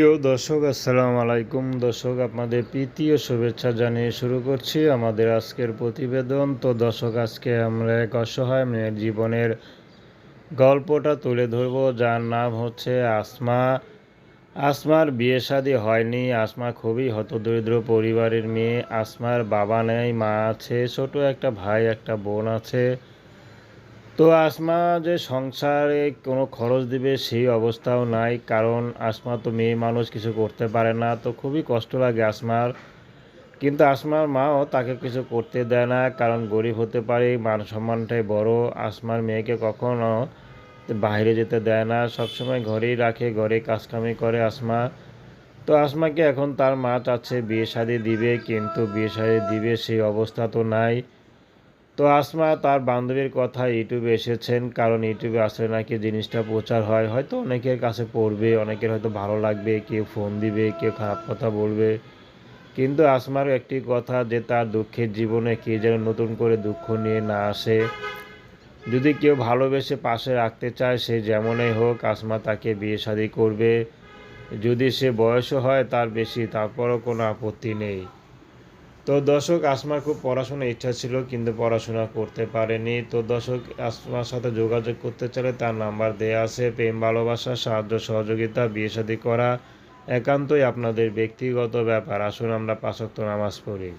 প্রিয় দর্শক, আসসালামু আলাইকুম। দর্শক, আপনাদের প্রীতি ও শুভেচ্ছা জানিয়ে শুরু করছি আমাদের আজকের প্রতিবেদন। তো দর্শক, আজকে আমরা এক অসহায় মেয়ের জীবনের গল্পটা তুলে ধরব। যার নাম হচ্ছে আসমা। আসমার বিয়ে শাদী হয়নি। আসমা খুবই হতদরিদ্র পরিবারের মেয়ে। আসমার বাবা নেই, মা আছে, ছোট একটা ভাই, একটা বোন আছে। তো আসমা যে সংসারে কোনো খরচ দিবে সেই অবস্থাও নাই, কারণ আসমা তো মেয়ে মানুষ, কিছু করতে পারে না, তো খুবই কষ্ট লাগে আসমার। কিন্তু আসমার মাও তাকে কিছু করতে দেয় না, কারণ গরিব হতে পারে, মান সম্মানটাই বড়। আসমার মেয়েকে কখনো বাইরে যেতে দেয় না, সবসময় ঘরেই রাখে, ঘরে কাজকামি করে আসমা। তো আসমাকে এখন তার মা চাচ্ছে বিয়ে শাদি দিবে, কিন্তু বিয়ে শাদি দিবে সেই অবস্থা তো নাই। তো আসমা, তার বান্ধবীর কথা ইউটিউবে এসেছেন, কারণ ইউটিউবে আসলে নাকি জিনিসটা প্রচার হয়। হয়তো অনেকের কাছে পড়বে, অনেকের হয়তো ভালো লাগবে, কেউ ফোন দিবে, কেউ খারাপ কথা বলবে। কিন্তু আসমার একটি কথা যে, তার দুঃখের জীবনে কে যেন নতুন করে দুঃখ নিয়ে না আসে। যদি কেউ ভালোবেসে পাশে রাখতে চায়, সে যেমনই হোক, আসমা তাকে বিয়ে শাদি করবে। যদি সে বয়সও হয় তার বেশি, তারপরও কোনো আপত্তি নেই। তো দর্শক আসমার খুব পড়াশোনার ইচ্ছা ছিল কিন্তু পড়াশোনা করতে পারেনি। তো দর্শক আসমার সাথে যোগাযোগ করতে চাইলে তার নাম্বার দেয়া আছে। প্রেম, ভালোবাসা, সাহায্য, সহযোগিতা, বিয়ে শাদী করা একান্তই আপনাদের ব্যক্তিগত ব্যাপার। আসুন আমরা পাশক্ত নামাজ পড়ি।